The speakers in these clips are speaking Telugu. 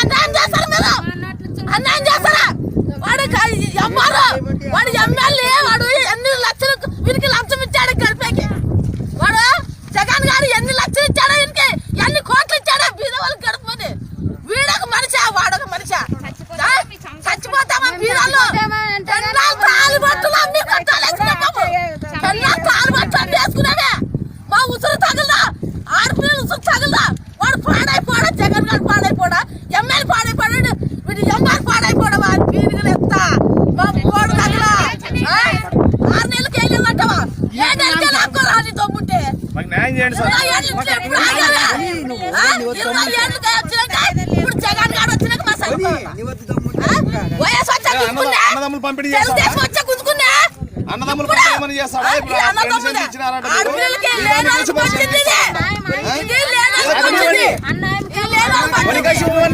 అన్యాయం చేస్తారు మీరు అన్యాయం న్యాయం చేయండి సార్? అన్నదమ్ములు పంపిణీ అన్నదమ్ములు పంపిణీ చేస్తాడా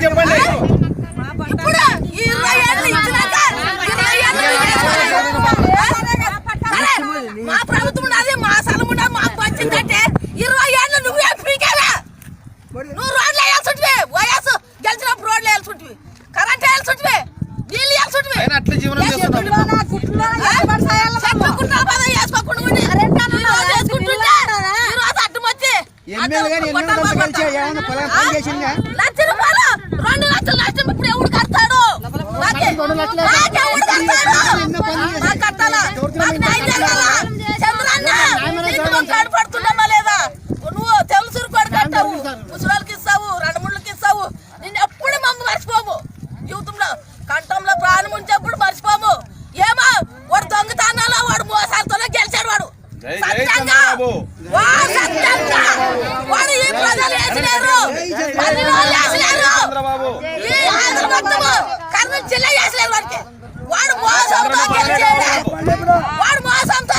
చెప్పండి. ఎమ్మెల్యే గారు ఎన్నో రోజులు కలిసి ఏమన్నా పొలం పని చేసిందా? రెండు లక్షలు నష్టం ఇప్పుడు ఎవడు కడతాడు? రెండు లక్షలు కర్నూలు జిల్లా చేసలేరు వాడికి. వాడు మోసంతో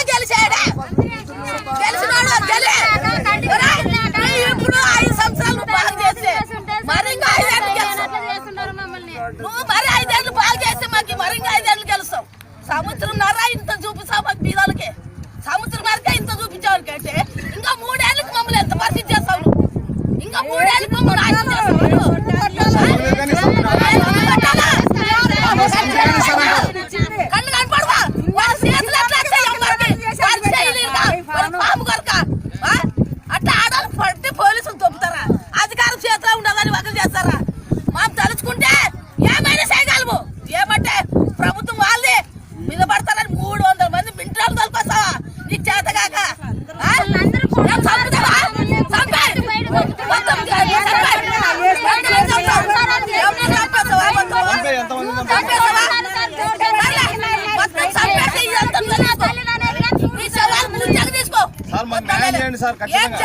ఇప్పుడు ఐదు సంవత్సరాలు బాగా నువ్వు మరి ఐదేళ్ళు బాగా చేస్తే మాకు మరి ఇంకా ఐదేళ్ళు గెలుస్తావు. సంవత్సరం నర ఇంత చూపిస్తావు సార్ ఖచ్చితంగా